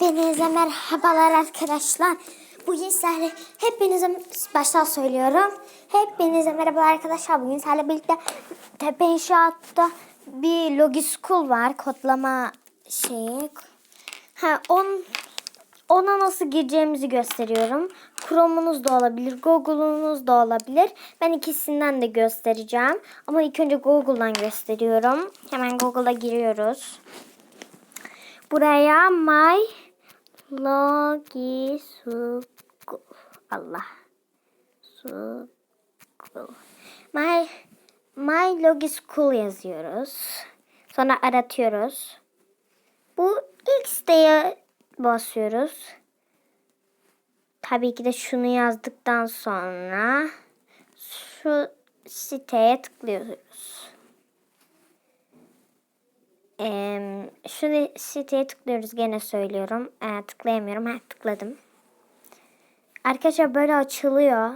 Hepinize merhabalar arkadaşlar. Bugün sizlerle hepinize baştan söylüyorum. Hepinize merhabalar arkadaşlar. Bugün sizlerle birlikte tepe inşaatta bir logi school var. Kodlama şeyi. Ha, on, ona nasıl gireceğimizi gösteriyorum. Chrome'unuz da olabilir, Google'unuz da olabilir. Ben ikisinden de göstereceğim. Ama ilk önce Google'dan gösteriyorum. Hemen Google'a giriyoruz. Buraya my logi school. Allah. School. My my logi school yazıyoruz. Sonra aratıyoruz. Bu ilk siteye basıyoruz. Tabii ki de şunu yazdıktan sonra şu siteye tıklıyoruz. Ee, şu siteye tıklıyoruz gene söylüyorum. Ee, tıklayamıyorum. Ha, tıkladım. Arkadaşlar böyle açılıyor.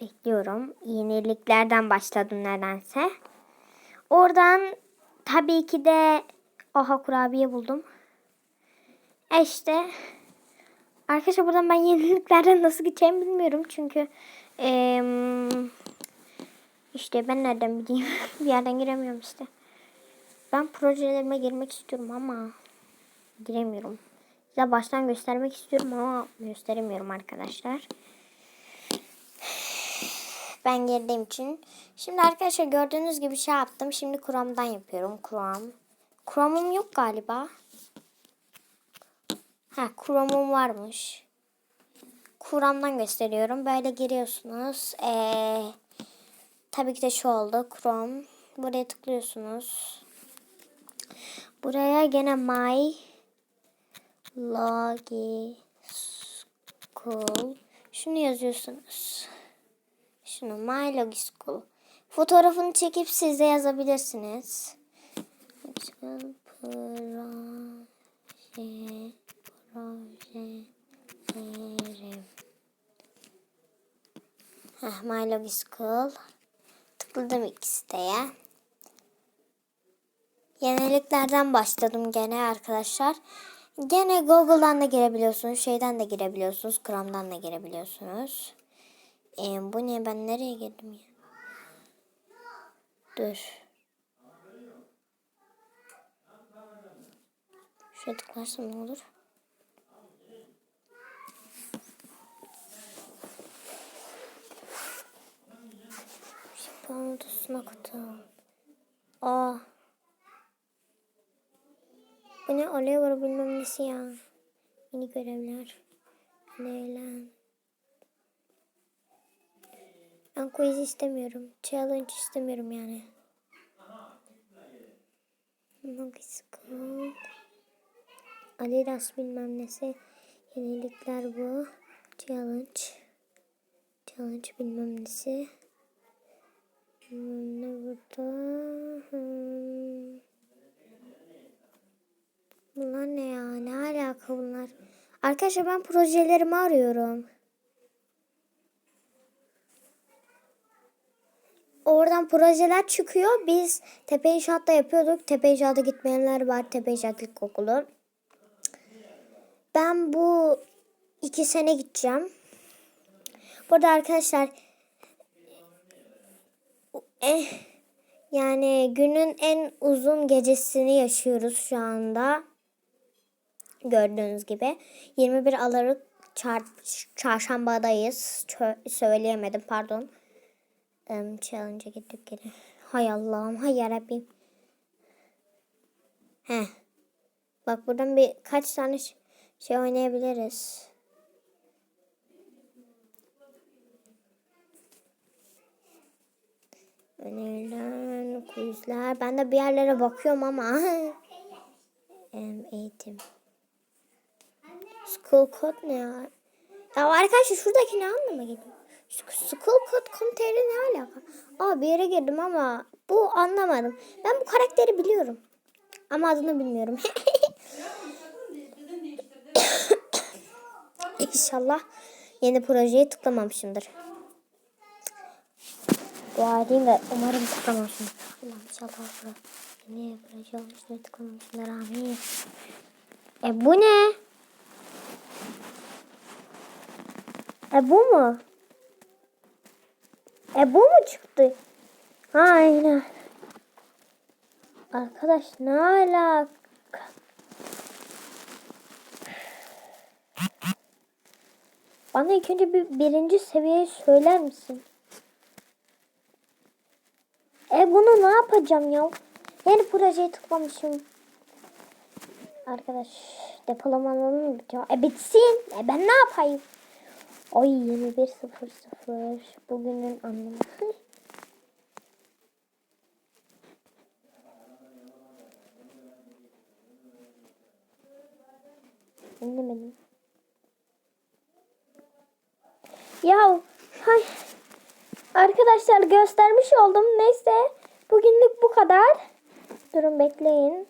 Bekliyorum. Yeniliklerden başladım nedense. Oradan tabii ki de oha kurabiye buldum. E işte arkadaşlar buradan ben yeniliklerden nasıl gideceğimi bilmiyorum. Çünkü eee, işte ben nereden bileyim. Bir yerden giremiyorum işte. Ben projelerime girmek istiyorum ama giremiyorum. Size baştan göstermek istiyorum ama gösteremiyorum arkadaşlar. Ben girdiğim için. Şimdi arkadaşlar gördüğünüz gibi şey yaptım. Şimdi Chrome'dan yapıyorum. Chrome. Chrome'um yok galiba. Ha Chrome'um varmış. Chrome'dan gösteriyorum. Böyle giriyorsunuz. Ee, tabii ki de şu oldu. Chrome. Buraya tıklıyorsunuz. Buraya gene my logi school. Şunu yazıyorsunuz. Şunu my logi school. Fotoğrafını çekip siz de yazabilirsiniz. Proje, projelerim. Heh, my logi school. Tıkladım ilk siteye. Yeniliklerden başladım gene arkadaşlar. Gene Google'dan da girebiliyorsunuz. Şeyden de girebiliyorsunuz. Chrome'dan da girebiliyorsunuz. Ee, bu ne? Ben nereye girdim ya? Dur. Şuraya tıklarsam ne olur? Şifanın odasına kutu. Aa. Bu ne? Olaya var bilmem nesi ya. Yeni görevler. Eğlen. Ben quiz istemiyorum. Challenge istemiyorum yani. School. Adidas bilmem nesi. Yenilikler bu. Challenge. Challenge bilmem nesi. Hmm, Ne burada? Hmm. Bunlar ne ya? Ne alaka bunlar? Arkadaşlar ben projelerimi arıyorum. Oradan projeler çıkıyor. Biz tepe inşaatta yapıyorduk. Tepe inşaata gitmeyenler var. Tepe inşaatlık okulu. Ben bu iki sene gideceğim. Burada arkadaşlar eh, yani günün en uzun gecesini yaşıyoruz şu anda. Gördüğünüz gibi. 21 Aralık çar çarşambadayız. Çö- söyleyemedim pardon. Um, challenge'a gittik geri. Hay Allah'ım hay yarabbim. He. Bak buradan bir kaç tane şey oynayabiliriz. Önerilen quizler. Ben de bir yerlere bakıyorum ama. Eğitim. School code ne ya? Ya arkadaşlar şuradaki ne anlama geliyor? School code ne alaka? Aa bir yere girdim ama bu anlamadım. Ben bu karakteri biliyorum. Ama adını bilmiyorum. İnşallah yeni projeye tıklamamışımdır. Dua edeyim de umarım tıklamamışımdır. Allah'ım inşallah. Yeni proje olmuş tıklamamışımdır. Amin. E bu ne? E bu mu? E bu mu çıktı? Aynen. Arkadaş ne alaka? Bana ilk önce bir birinci seviyeyi söyler misin? E bunu ne yapacağım ya? Yeni projeye tıklamışım. Arkadaş depolama bitiyor? E bitsin. E ben ne yapayım? Oy 21.00 bugünün anlamı. Dinlemedim. Ya hay. Arkadaşlar göstermiş oldum. Neyse bugünlük bu kadar. Durun bekleyin.